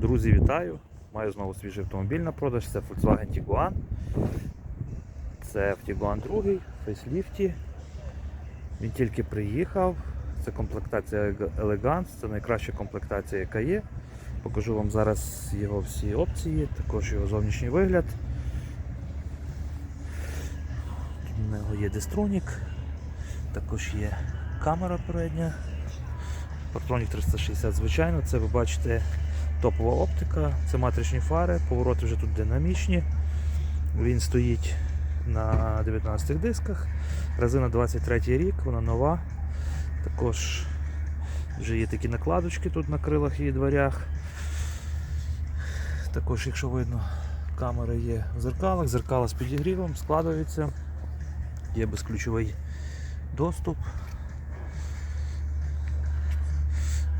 Друзі, вітаю! Маю знову свіжий автомобіль на продаж. Це Volkswagen Tiguan. Це Tiguan 2 в фейсліфті. Він тільки приїхав. Це комплектація Elegance, це найкраща комплектація, яка є. Покажу вам зараз його всі опції, також його зовнішній вигляд. У нього є дистронік, також є камера передня. Партронік 360, звичайно, це ви бачите топова оптика, це матричні фари, повороти вже тут динамічні. Він стоїть на 19 дисках. Резина 23 рік, вона нова. Також вже є такі накладочки тут на крилах і дверях. Також, якщо видно, камери є в зеркалах, зеркала з підігрівом, складаються, є безключовий доступ.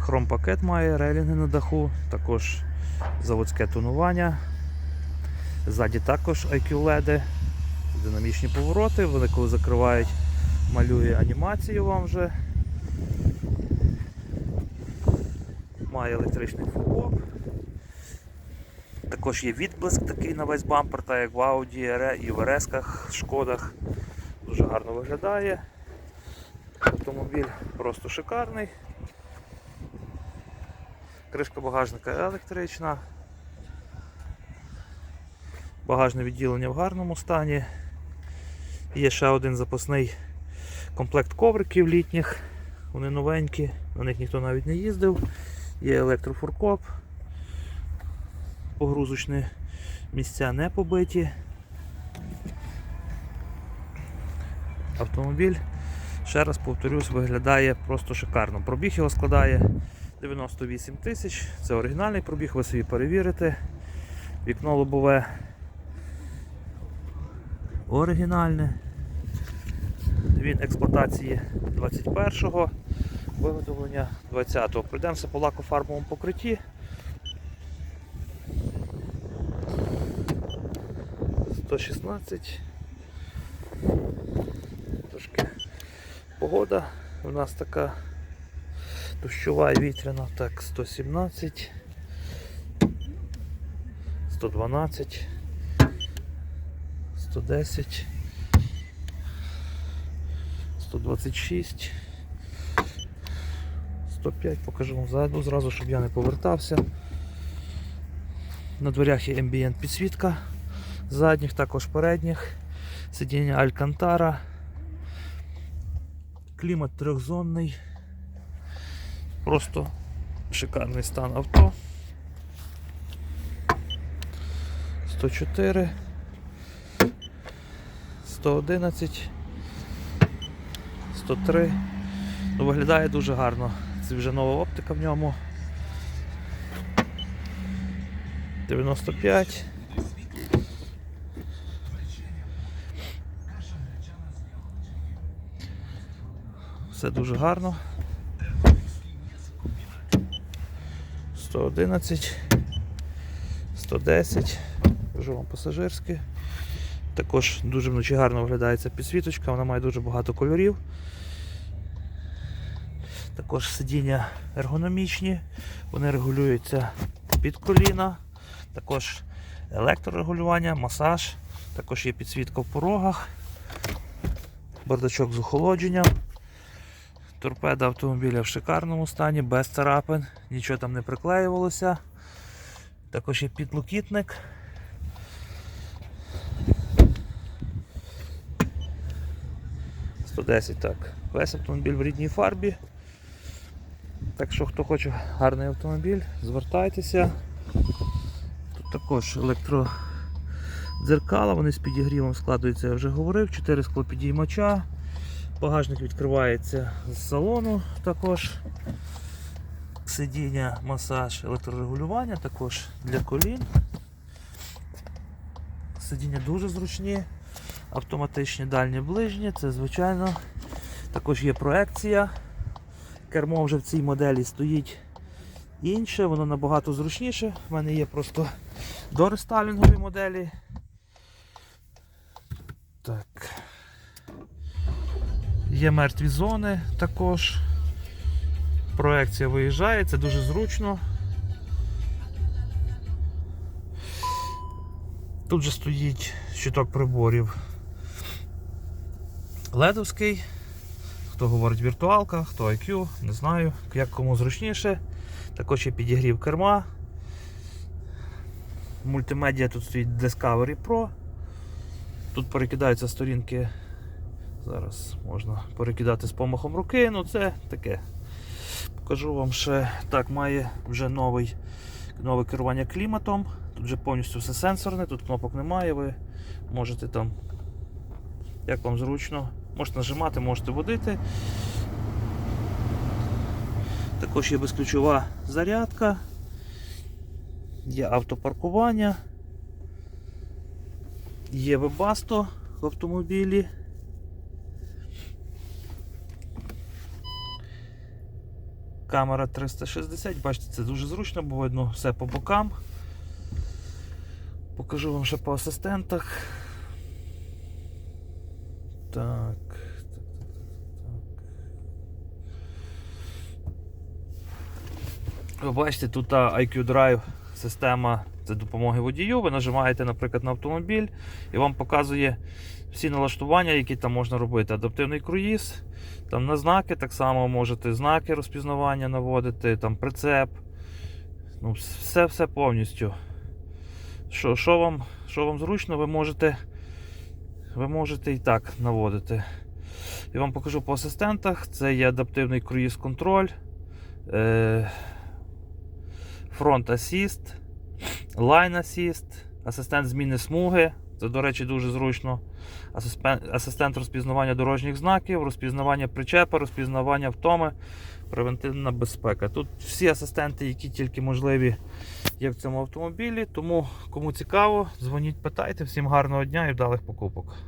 Хромпакет має, рейлінги на даху, також заводське тонування. Ззаді також IQ LED, динамічні повороти, вони коли закривають, малює анімацію вам вже. Має електричний фуркоп. Також є відблиск такий на весь бампер, так як в Audi RE і в RS-ках, Шкодах. Дуже гарно виглядає. Автомобіль просто шикарний. Кришка багажника електрична. Багажне відділення в гарному стані. Є ще один запасний комплект ковриків літніх. Вони новенькі, на них ніхто навіть не їздив. Є електрофуркоп. Погрузочні місця не побиті. Автомобіль, ще раз повторюсь, виглядає просто шикарно. Пробіг його складає 98 тисяч, це оригінальний пробіг, ви собі перевірите. Вікно лобове оригінальне. Він експлуатації 21-го, виготовлення 20-го. Пройдемося по лакофарбовому покритті. Сто шістнадцять. Трошки погода у нас така дощова і вітряна, так, 117, 112, 110, 126, 105, покажу вам ззаду зразу, щоб я не повертався. На дверях є ambient підсвітка задніх, також передніх, сидіння Алькантара, клімат трьохзонний. Просто шикарний стан авто. 104, 111, 103. Ну, виглядає дуже гарно. Це вже нова оптика в ньому. 95. Все дуже гарно. 111, 110, кажу вам пасажирське. Також дуже вночі гарно виглядає ця підсвіточка, вона має дуже багато кольорів. Також сидіння ергономічні, вони регулюються під коліна, також електрорегулювання, масаж, також є підсвітка в порогах, бардачок з охолодженням. Торпеда автомобіля в шикарному стані, без царапин, нічого там не приклеювалося. Також є підлокітник. «110», так. Весь автомобіль в рідній фарбі. Так що, хто хоче гарний автомобіль, звертайтеся. Тут також електродзеркала, вони з підігрівом складуються, я вже говорив, 4 склопідіймача. Багажник відкривається з салону також. Сидіння, масаж, електрорегулювання також для колін. Сидіння дуже зручні, автоматичні дальні ближні, це звичайно. Також є проекція. Кермо вже в цій моделі стоїть інше, воно набагато зручніше. У мене є просто дорестайлінгові моделі. Є мертві зони також. Проекція виїжджає, це дуже зручно. Тут же стоїть щиток приборів ледовський. Хто говорить віртуалка, хто IQ, не знаю, як кому зручніше. Також є підігрів керма. Мультимедіа тут стоїть Discovery Pro. Тут перекидаються сторінки. Зараз можна перекидати з помахом руки, ну це таке. Покажу вам ще так, має вже новий, нове керування кліматом. Тут вже повністю все сенсорне, тут кнопок немає, ви можете там, як вам зручно, можете нажимати, можете водити. Також є безключова зарядка, є автопаркування, є Webasto в автомобілі. Камера 360, бачите, це дуже зручно, бо видно все по бокам. Покажу вам ще по асистентах. Так. Ви бачите, тут IQ Drive система це допомоги водію. Ви нажимаєте, наприклад, на автомобіль і вам показує всі налаштування, які там можна робити. Адаптивний круїз, там на знаки так само можете знаки розпізнавання наводити, там прицеп. Ну, все, все повністю. Що, що, вам, що вам зручно, ви можете, ви можете і так наводити. Я вам покажу по асистентах. Це є адаптивний круїз контроль, е, Front Assist, Line Assist, асистент зміни смуги. Це, до речі, дуже зручно. Асистент розпізнавання дорожніх знаків, розпізнавання причепа, розпізнавання втоми, превентивна безпека. Тут всі асистенти, які тільки можливі, є в цьому автомобілі. Тому кому цікаво, дзвоніть, питайте. Всім гарного дня і вдалих покупок.